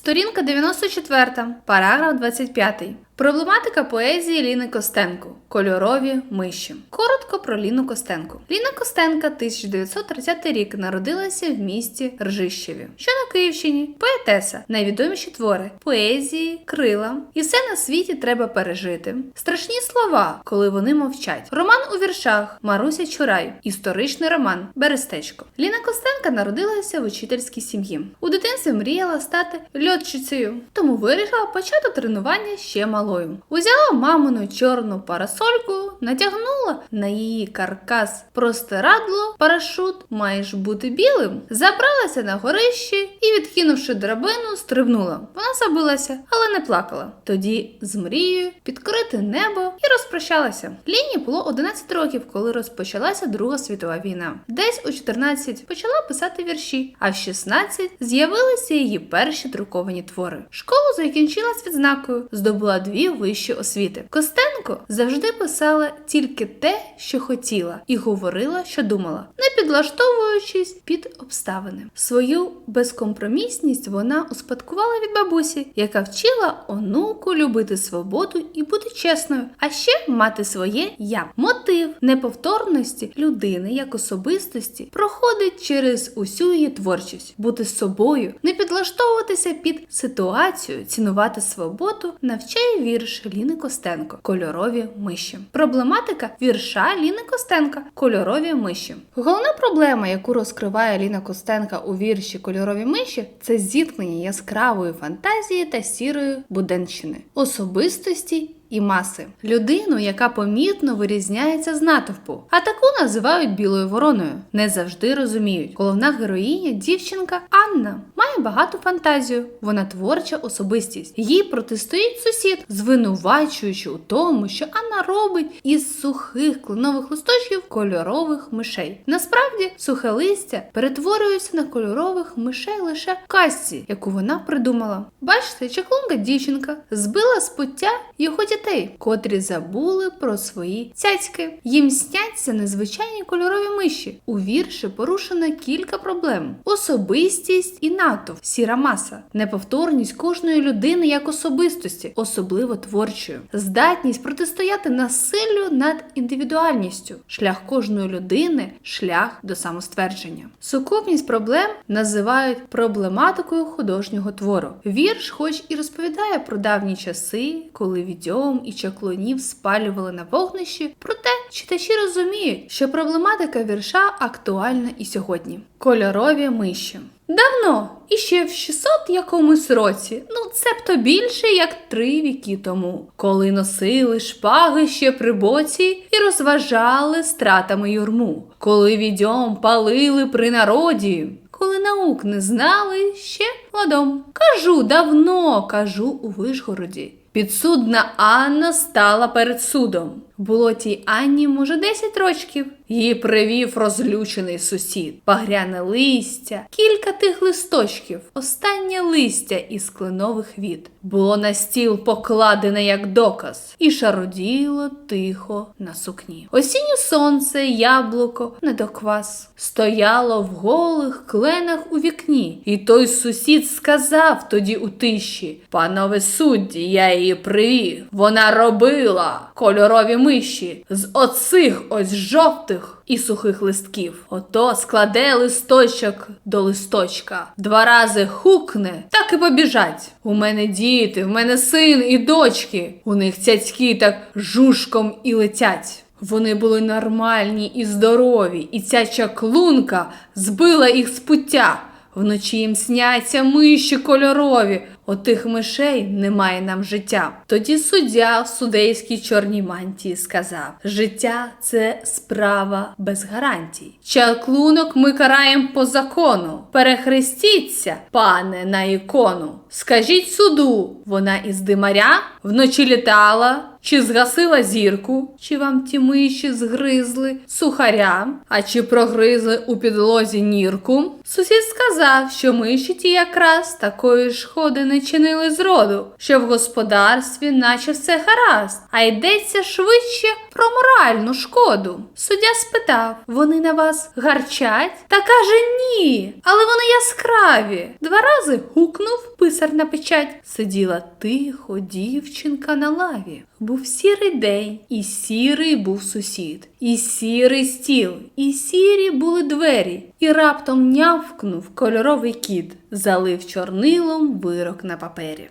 Сторінка 94, параграф 25. Проблематика поезії Ліни Костенко. Кольорові миші. Коротко про Ліну Костенко. Ліна Костенка 1930 рік народилася в місті Ржищеві, що на Київщині. Поетеса, найвідоміші твори, поезії, крила. І все на світі треба пережити. Страшні слова, коли вони мовчать. Роман у віршах Маруся Чурай. Історичний роман Берестечко. Ліна Костенка народилася в учительській сім'ї. У дитинстві мріяла стати льотчицею, тому вирішила почати тренування ще малою. Узяла мамину чорну парасольку, натягнула на її каркас простирадло, парашут маєш бути білим, забралася на горище і, відкинувши драбину, стрибнула. Вона забилася, але не плакала. Тоді з мрією підкрити небо і розпрощалася. Ліні було 11 років, коли розпочалася Друга світова війна. Десь у 14 почала писати вірші, а в 16 з'явилися її перші друковані твори. Школу закінчила з відзнакою, здобула дві вищі освіти. Костенко завжди писала тільки те, що хотіла, і говорила, що думала, не підлаштовуючись під обставини. Свою безкомпромісність вона успадкувала від бабусі, яка вчила онуку любити свободу і бути чесною, а ще мати своє я. Мотив неповторності людини як особистості проходить через усю її творчість, бути собою, не підлаштовуватися під ситуацію, цінувати свободу, навчає вірш Ліни Костенко Кольорові миші. Проблематика вірша Ліни Костенка Кольорові миші. Головна проблема, яку розкриває Ліна Костенка у вірші Кольорові миші, це зіткнення яскравої фантазії та сірої буденщини, особистості і маси. Людину, яка помітно вирізняється з натовпу, а таку називають білою вороною. Не завжди розуміють. Головна героїня, дівчинка Анна, має багату фантазію. Вона творча особистість. Їй протистоїть сусід, звинувачуючи у тому, що Анна робить із сухих кленових листочків кольорових мишей. Насправді, сухе листя перетворюється на кольорових мишей лише в казці, яку вона придумала. Бачите, чаклунка дівчинка збила з пуття його дітей, котрі забули про свої цяцьки. Їм сняться незвичайні кольорові миші. У вірші порушено кілька проблем: особистість і натовп, сіра маса, неповторність кожної людини як особистості, особливо творчої, здатність протистояти насиллю над індивідуальністю, шлях кожної людини, шлях до самоствердження. Сукупність проблем називають проблематикою художнього твору. Вірш, хоч і розповідає про давні часи, коли відьом і чаклунів спалювали на вогнищі, проте читачі розуміють, що проблематика вірша актуальна і сьогодні. Кольорові миші. Давно, і ще в 600 якомусь році, ну цебто більше як три віки тому, коли носили шпаги ще при боці і розважали стратами юрму, коли відьом палили при народі. Коли наук не знали ще ладом. Кажу давно, кажу у Вишгороді. Підсудна Анна стала перед судом. Було тій Анні, може, 10 рочків. Її привів розлючений сусід, пагряне листя, кілька тих листочків, останнє листя із кленових від. Було на стіл покладене як доказ, і шароділо тихо на сукні. Осіннє сонце, яблуко, недоквас, стояло в голих кленах у вікні, і той сусід сказав тоді у тиші: Панове судді, я її привів. Вона робила кольорові миші з оцих ось жовтих і сухих листків. Ото складе листочок до листочка, два рази хукне, так і побіжать. У мене діти, в мене син і дочки. У них цяцькі так жушком і летять. Вони були нормальні і здорові, і ця чаклунка збила їх з пуття. Вночі їм сняться миші кольорові. Отих мишей немає нам життя. Тоді суддя в судейській чорній мантії сказав: життя це справа без гарантій. Чаклунок ми караємо по закону. Перехрестіться, пане, на ікону. Скажіть суду, вона із димаря вночі літала. Чи згасила зірку, чи вам ті миші згризли? Сухаря, а чи прогризли у підлозі нірку? Сусід сказав, що миші ті якраз такої шкоди не чинили зроду, що в господарстві наче все гаразд, а йдеться швидше про моральну шкоду. Суддя спитав: вони на вас гарчать? Та каже ні, але вони яскраві. Два рази гукнув писар на печать. Сиділа тихо дівчинка на лаві. Був сірий день, і сірий був сусід, і сірий стіл, і сірі були двері, і раптом нявкнув кольоровий кіт, залив чорнилом вирок на папері.